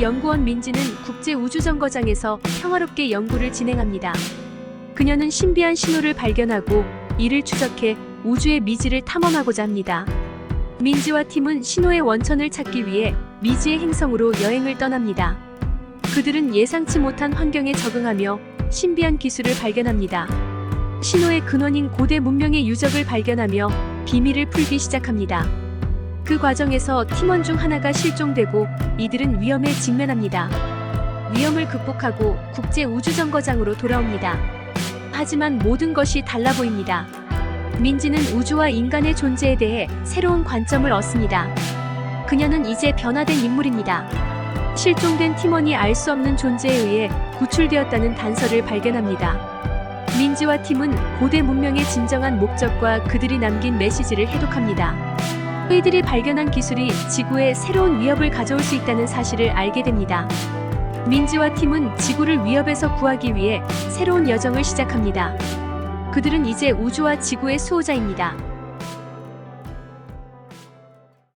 연구원 민지는 국제우주정거장에서 평화롭게 연구를 진행합니다. 그녀는 신비한 신호를 발견하고 이를 추적해 우주의 미지를 탐험하고자 합니다. 민지와 팀은 신호의 원천을 찾기 위해 미지의 행성으로 여행을 떠납니다. 그들은 예상치 못한 환경에 적응하며 신비한 기술을 발견합니다. 신호의 근원인 고대 문명의 유적을 발견하며 비밀을 풀기 시작합니다. 그 과정에서 팀원 중 하나가 실종되고 이들은 위험에 직면합니다. 위험을 극복하고 국제 우주정거장으로 돌아옵니다. 하지만 모든 것이 달라 보입니다. 민지는 우주와 인간의 존재에 대해 새로운 관점을 얻습니다. 그녀는 이제 변화된 인물입니다. 실종된 팀원이 알 수 없는 존재에 의해 구출되었다는 단서를 발견합니다. 민지와 팀은 고대 문명의 진정한 목적과 그들이 남긴 메시지를 해독합니다. 그들이 발견한 기술이 지구에 새로운 위협을 가져올 수 있다는 사실을 알게 됩니다. 민지와 팀은 지구를 위협에서 구하기 위해 새로운 여정을 시작합니다. 그들은 이제 우주와 지구의 수호자입니다.